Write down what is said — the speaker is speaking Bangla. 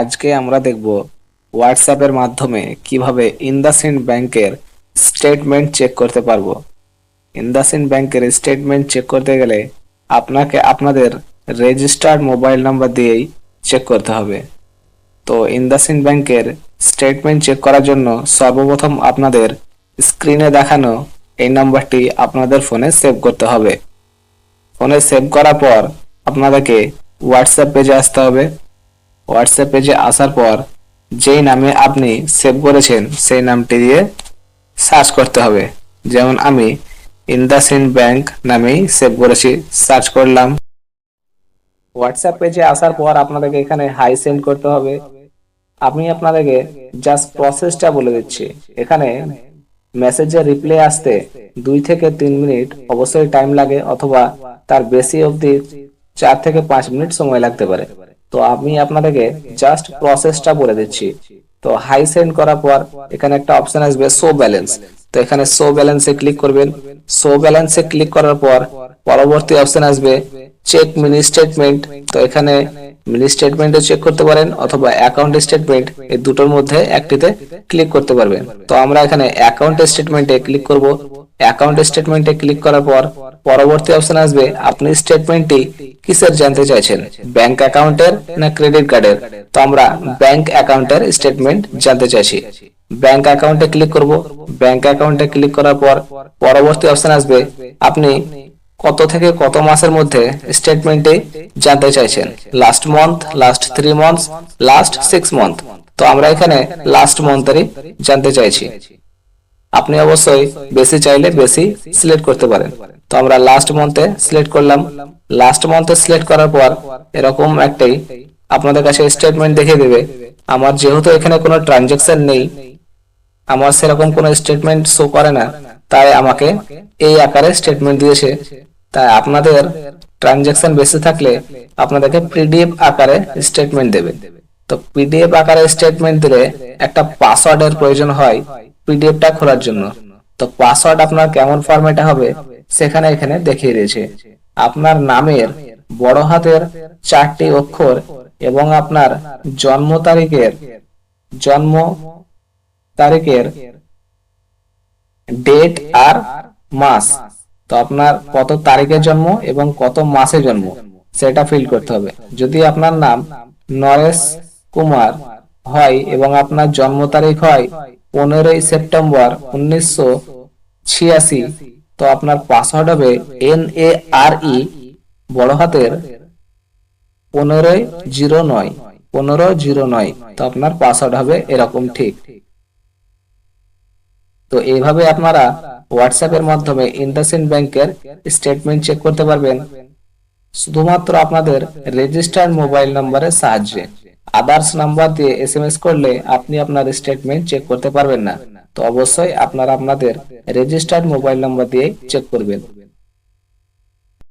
আজকে আমরা দেখব হোয়াটসঅ্যাপের মাধ্যমে কীভাবে ইন্দাসিন্ড ব্যাংকের স্টেটমেন্ট চেক করতে পারব। ইন্দাসিন্ড ব্যাংকের স্টেটমেন্ট চেক করতে গেলে আপনাকে আপনাদের রেজিস্টার্ড মোবাইল নাম্বার দিয়েই চেক করতে হবে। তো ইন্দাসিন্ড ব্যাংকের স্টেটমেন্ট চেক করার জন্য সর্বপ্রথম আপনাদের স্ক্রিনে দেখানো এই নাম্বারটি আপনাদের ফোনে সেভ করতে হবে। ফোনে সেভ করার পর আপনাদেরকে হোয়াটসঅ্যাপ পেজে আসতে হবে। হোয়াটসঅ্যাপ পেজে আসার পর যেই নামে আপনি সেভ করেছেন, সেই নামটি দিয়ে সার্চ করতে হবে। যেমন আমি ইন্দাসিন্ড ব্যাংক নামেই সেভ করেছি, সার্চ করলাম। হোয়াটসঅ্যাপ পেজে আসার পর আপনাদেরকে এখানে হাই সেন্ড করতে হবে। আমি আপনাদেরকে জাস্ট প্রসেসটা বলে দিচ্ছি। এখানে মেসেজের রিপ্লাই আসতে দুই থেকে তিন মিনিট অবশ্যই টাইম লাগে, অথবা তার বেশি অবধি চার থেকে পাঁচ মিনিট সময় লাগতে পারে। তো আমি আপনাদেরকে জাস্ট প্রসেসটা বলে দিচ্ছি। তো হাই সেন্ড করার পর এখানে একটা অপশন আসবে শো ব্যালেন্স তো এখানে শো ব্যালেন্সে ক্লিক করবেন। শো ব্যালেন্সে ক্লিক করার পর পরবর্তী অপশন আসবে চেক মিনি স্টেটমেন্ট তো এখানে মিনি স্টেটমেন্টে চেক করতে পারেন অথবা অ্যাকাউন্ট স্টেটমেন্ট এই দুটোর মধ্যে একটিতে ক্লিক করতে পারবেন। তো আমরা এখানে অ্যাকাউন্ট স্টেটমেন্টে ক্লিক করব। অ্যাকাউন্ট স্টেটমেন্টে ক্লিক করার পর পরবর্তী অপশন আসবে আপনি স্টেটমেন্টটি কিসের জানতে চাইছেন? ব্যাংক অ্যাকাউন্টের না ক্রেডিট কার্ডের তো আমরা ব্যাংক অ্যাকাউন্টের স্টেটমেন্ট জানতে চাইছি। ব্যাংক অ্যাকাউন্টে ক্লিক করব। ব্যাংক অ্যাকাউন্টে ক্লিক করার পর পরবর্তী অপশন আসবে। আপনি কত থেকে কত মাসের মধ্যে স্টেটমেন্টে জানতে চাইছেন? Last month last three months last six month তো আমরা এখানে লাস্ট মান্থেরই জানতে চাইছি। আপনি অবশ্যই বেশি চাইলে বেশি সিলেক্ট করতে পারেন। তো আমরা লাস্ট মান্থে সিলেক্ট করলাম। লাস্ট মান্থে সিলেক্ট করার পর এরকম একটাই আপনাদের কাছে স্টেটমেন্ট দেখিয়ে দেবে। আমার যেহেতু এখানে কোনো ট্রানজেকশন নেই, আমার সেরকম কোনো স্টেটমেন্ট শো করে না, তাই আমাকে এই আকারে স্টেটমেন্ট দিয়েছে। তাই আপনাদের ট্রানজেকশন বেশি থাকলে আপনাদেরকে পিডিএফ আকারে স্টেটমেন্ট দেবে। তো পিডিএফ আকারে স্টেটমেন্ট দিলে একটা পাসওয়ার্ডের প্রয়োজন হয় পিডিএফটা খোলার জন্য। তো পাসওয়ার্ড আপনার কেমন ফরম্যাটে হবে সেখানে এখানে দেখিয়ে দিয়েছে। আপনার নামের বড় হাতের চারটি অক্ষর এবং আপনার জন্ম তারিখের জন্ম তারিখের ডেট আর মাস। তো আপনার কত তারিখে জন্ম এবং কত মাসে জন্ম, সেটা ফিল করতে হবে। যদি আপনার নাম নরেশ কুমার হয় এবং আপনার জন্ম তারিখ হয় পনেরোই সেপ্টেম্বর উনিশশো ছিয়াশি তো আপনার পাসওয়ার্ড হবে এন এ আর ই বড় হাতের, পনেরোই জিরো নয় পনেরো জিরো নয়। তো আপনার পাসওয়ার্ড হবে এরকম ঠিক। তো এইভাবে আপনারা হোয়াটসঅ্যাপের মাধ্যমে ইন্ডাসিন ব্যাংকের স্টেটমেন্ট চেক করতে পারবেন। শুধুমাত্র আপনাদের রেজিস্টার্ড মোবাইল নাম্বারের সাহায্যে। আদার্স নাম্বার দিয়ে এসএমএস করলে আপনি আপনার স্টেটমেন্ট চেক করতে পারবেন না। তো অবশ্যই আপনারা আপনাদের রেজিস্টার্ড মোবাইল নাম্বার দিয়ে চেক করবেন।